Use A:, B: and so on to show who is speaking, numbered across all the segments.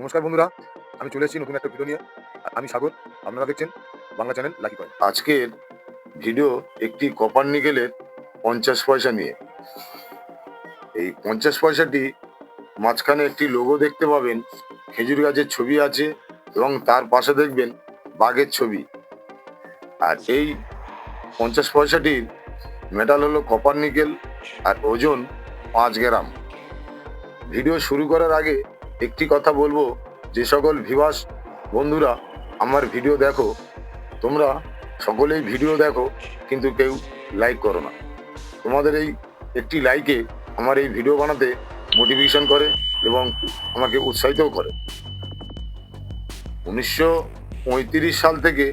A: নমস্কার বন্ধুরা, আমি চলে এসেছি নতুন একটা ভিডিও নিয়ে। আমি সাগর, আপনারা দেখছেন বাংলা চ্যানেল লাকি কয়েন
B: আজকের ভিডিও একটি কপার নিকেলের পঞ্চাশ পয়সা নিয়ে। এই পঞ্চাশ পয়সাটি মাঝখানে একটি লোগো দেখতে পাবেন, খেজুর গাছের ছবি আছে এবং তার পাশে দেখবেন বাঘের ছবি। আর এই পঞ্চাশ পয়সাটির মেটাল হলো কপার নিকেল আর ওজন পাঁচ গ্রাম। ভিডিও শুরু করার আগে একটি কথা বলব, যে সকল ভিভাস বন্ধুরা, আমার ভিডিও দেখো, তোমরা সকলেই ভিডিও দেখো, কিন্তু কেউ লাইক করো না। তোমাদের এই একটি লাইকে আমার এই ভিডিও বানাতে মোটিভেশন করে এবং আমাকে উৎসাহিতও করে। উনিশশো পঁয়ত্রিশ সাল থেকে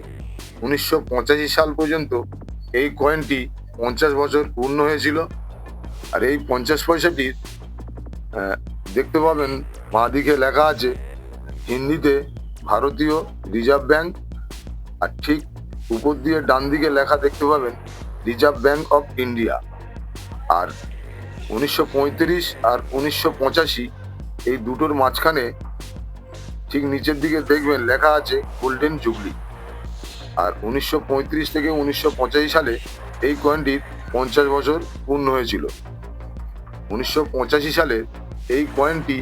B: উনিশশো পঁচাশি সাল পর্যন্ত এই কয়েনটি পঞ্চাশ বছর পূর্ণ হয়েছিল। আর এই পঞ্চাশ পয়সাটির দেখতে পাবেন বাঁ দিকে লেখা আছে, হিন্দিতে ভারতীয় রিজার্ভ ব্যাংক, আর ঠিক উপর দিয়ে ডান দিকে লেখা দেখতে পাবেন রিজার্ভ ব্যাংক অফ ইন্ডিয়া। আর উনিশশো পঁয়ত্রিশ আর উনিশশো পঁচাশি এই দুটোর মাঝখানে ঠিক নিচের দিকে দেখবেন লেখা আছে গোল্ডেন জুবলি। আর উনিশশো পঁয়ত্রিশ থেকে উনিশশো পঁচাশি সালে এই কয়েনটির পঞ্চাশ বছর পূর্ণ হয়েছিল। উনিশশো পঁচাশি সালে এই কয়েনটি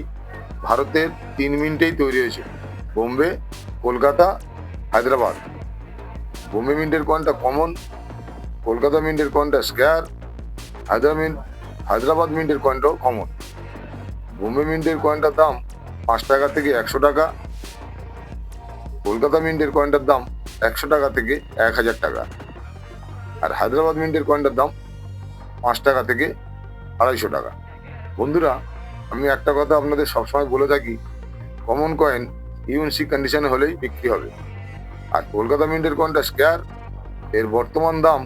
B: ভারতের তিন মিনিটেই তৈরি হয়েছে। বোম্বে, কলকাতা, হায়দ্রাবাদ। বোম্বে মিন্টের কয়েনটা কমন কলকাতা মিন্টের কয়েনটা স্কোয়ার হায়দ্রাবাদ হায়দ্রাবাদ মিন্টের কয়েনটাও কমন বোম্বে মিন্টের কয়েনটার দাম পাঁচ টাকা থেকে একশো টাকা, কলকাতা মিন্টের কয়েনটার দাম একশো টাকা থেকে এক হাজার টাকা, আর হায়দ্রাবাদ মিন্টের কয়েনটার দাম পাঁচ টাকা থেকে আড়াইশো টাকা। বন্ধুরা আমি একটা কথা আপনাদের সবসময় বলে থাকি কমন কয়েন ইউএনসি কন্ডিশনে হলেই বিক্রি হবে। আর কলকাতা মিন্টের কয়েনটা স্কোয়ার এর বর্তমান দাম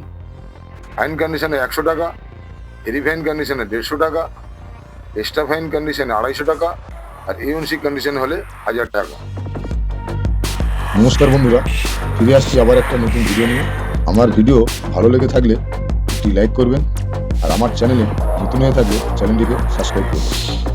B: ফাইন কন্ডিশনে একশো টাকা হেরি ফাইন কন্ডিশনে দেড়শো টাকা এক্সট্রা ফাইন কন্ডিশনে আড়াইশো টাকা, আর ইউএনসি কন্ডিশন হলে হাজার টাকা।
C: নমস্কার বন্ধুরা, ফিরে আসছি আবার একটা নতুন ভিডিও নিয়ে। আমার ভিডিও ভালো লেগে থাকলে একটি লাইক করবেন, আর আমার চ্যানেলে নতুন হয়ে থাকলে চ্যানেলটিকে সাবস্ক্রাইব করবেন।